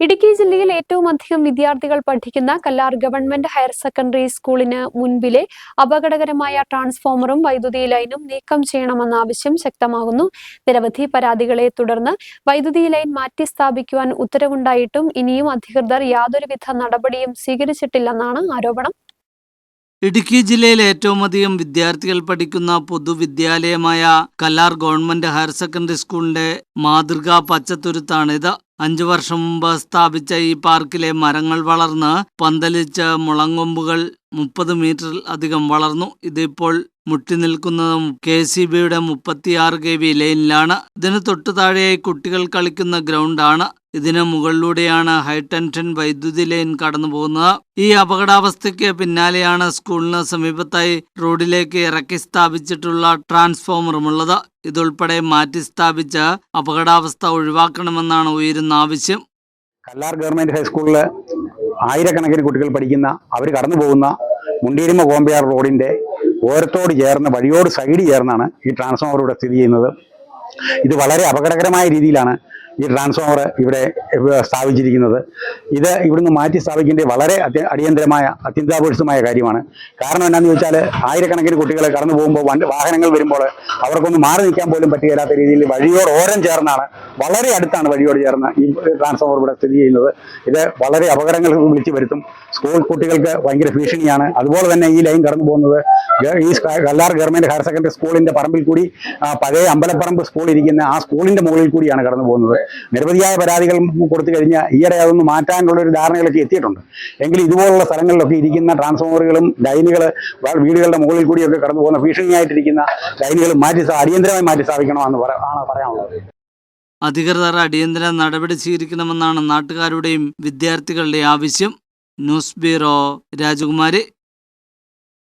ഇടുക്കി ജില്ലയിൽ ഏറ്റവും അധികം വിദ്യാർത്ഥികൾ പഠിക്കുന്ന കല്ലാർ ഗവൺമെന്റ് ഹയർ സെക്കൻഡറി സ്കൂളിന് മുൻപിലെ അപകടകരമായ ട്രാൻസ്ഫോമറും വൈദ്യുതി ലൈനും നീക്കം ചെയ്യണമെന്ന ആവശ്യം ശക്തമാകുന്നു. നിരവധി പരാതികളെ തുടർന്ന് വൈദ്യുതി ലൈൻ മാറ്റി സ്ഥാപിക്കുവാൻ ഉത്തരവുണ്ടായിട്ടും ഇനിയും അധികൃതർ യാതൊരുവിധ നടപടിയും സ്വീകരിച്ചിട്ടില്ലെന്നാണ് ആരോപണം. ഇടുക്കി ജില്ലയിൽ ഏറ്റവും അധികം വിദ്യാർത്ഥികൾ പഠിക്കുന്ന പൊതുവിദ്യാലയമായ കല്ലാർ ഗവൺമെന്റ് ഹയർ സെക്കൻഡറി സ്കൂളിന്റെ മാതൃകാ പച്ചത്തുരുത്താണിത്. അഞ്ചു വർഷം മുമ്പ് സ്ഥാപിച്ച ഈ പാർക്കിലെ മരങ്ങൾ വളർന്ന് പന്തലിച്ച് മുളങ്കൊമ്പുകൾ മുപ്പത് മീറ്ററിൽ അധികം വളർന്നു. ഇതിപ്പോൾ മുട്ടി നിൽക്കുന്നതും കെ സി ബിയുടെ മുപ്പത്തിയാറ് കെ വി ലൈനിലാണ്. ഇതിന് തൊട്ടു താഴെയായി കുട്ടികൾ കളിക്കുന്ന ഗ്രൗണ്ടാണ്. ഇതിന് മുകളിലൂടെയാണ് ഹൈടെൻഷൻ വൈദ്യുതി ലൈൻ കടന്നു പോകുന്നത് ഈ അപകടാവസ്ഥയ്ക്ക് പിന്നാലെയാണ് സ്കൂളിന് സമീപത്തായി റോഡിലേക്ക് ഇറക്കി സ്ഥാപിച്ചിട്ടുള്ള ട്രാൻസ്ഫോമറുമുള്ളത്. ഇതുൾപ്പെടെ മാറ്റി സ്ഥാപിച്ച് അപകടാവസ്ഥ ഒഴിവാക്കണമെന്നാണ് ഉയരുന്ന ആവശ്യം. കല്ലാർ ഗവൺമെന്റ് ഹൈസ്കൂളിൽ ആയിരക്കണക്കിന് കുട്ടികൾ പഠിക്കുന്ന അവർ കടന്നു പോകുന്ന മുണ്ടീരിമ കോമ്പയാർ റോഡിന്റെ ഓരത്തോട് ചേർന്ന് വഴിയോട് സൈഡ് ചേർന്നാണ് ഈ ട്രാൻസ്ഫോമർ ഇവിടെ സ്ഥിതി ചെയ്യുന്നത്. ഇത് വളരെ അപകടകരമായ രീതിയിലാണ് ഈ ട്രാൻസ്ഫോമർ ഇവിടെ സ്ഥാപിച്ചിരിക്കുന്നത്. ഇത് ഇവിടുന്ന് മാറ്റി സ്ഥാപിക്കേണ്ട വളരെ അടിയന്തരമായ അത്യന്താപേക്ഷിതമായ കാര്യമാണ്. കാരണം എന്താണെന്ന് ചോദിച്ചാൽ ആയിരക്കണക്കിന് കുട്ടികൾ കടന്നു പോകുമ്പോൾ വാഹനങ്ങൾ വരുമ്പോൾ അവർക്കൊന്ന് മാറി നിൽക്കാൻ പോലും പറ്റുകയില്ലാത്ത രീതിയിൽ വഴിയോട് ഓരം ചേർന്നാണ് വളരെ അടുത്താണ് വഴിയോട് ചേർന്ന് ഈ ട്രാൻസ്ഫോമർ ഇവിടെ സ്ഥിതി ചെയ്യുന്നത്. ഇത് വളരെ അപകടങ്ങൾ വിളിച്ചു വരുത്തും. സ്കൂൾ കുട്ടികൾക്ക് ഭയങ്കര ഭീഷണിയാണ്. അതുപോലെ തന്നെ ഈ ലൈൻ കടന്നു പോകുന്നത്. ഈ കല്ലാർ ഗവൺമെന്റ് ഹയർ സെക്കൻഡറി സ്കൂളിന്റെ പറമ്പിൽ കൂടി പഴയ അമ്പലപ്പറമ്പ് സ്കൂൾ ഇരിക്കുന്ന ആ സ്കൂളിന്റെ മുകളിൽ കൂടിയാണ് കടന്നു പോകുന്നത്. നിരവധിയായ പരാതികൾ കൊടുത്തു കഴിഞ്ഞാൽ ഈയിടെ അതൊന്ന് മാറ്റാനുള്ള ഒരു ധാരണകളൊക്കെ എത്തിയിട്ടുണ്ട്. എങ്കിൽ ഇതുപോലുള്ള സ്ഥലങ്ങളിലൊക്കെ ഇരിക്കുന്ന ട്രാൻസ്ഫോമറുകളും ലൈനുകൾ വീടുകളുടെ മുകളിൽ കൂടിയൊക്കെ കടന്നു പോകുന്ന ഭീഷണിയായിട്ടിരിക്കുന്ന ലൈനുകൾ മാറ്റി അടിയന്തരമായി മാറ്റി സ്ഥാപിക്കണമെന്ന് ആണ് പറയാനുള്ളത്. അധികൃതർ അടിയന്തര നടപടി സ്വീകരിക്കണമെന്നാണ് നാട്ടുകാരുടെയും വിദ്യാർത്ഥികളുടെയും ആവശ്യം. ന്യൂസ് ബ്യൂറോ രാജകുമാരി.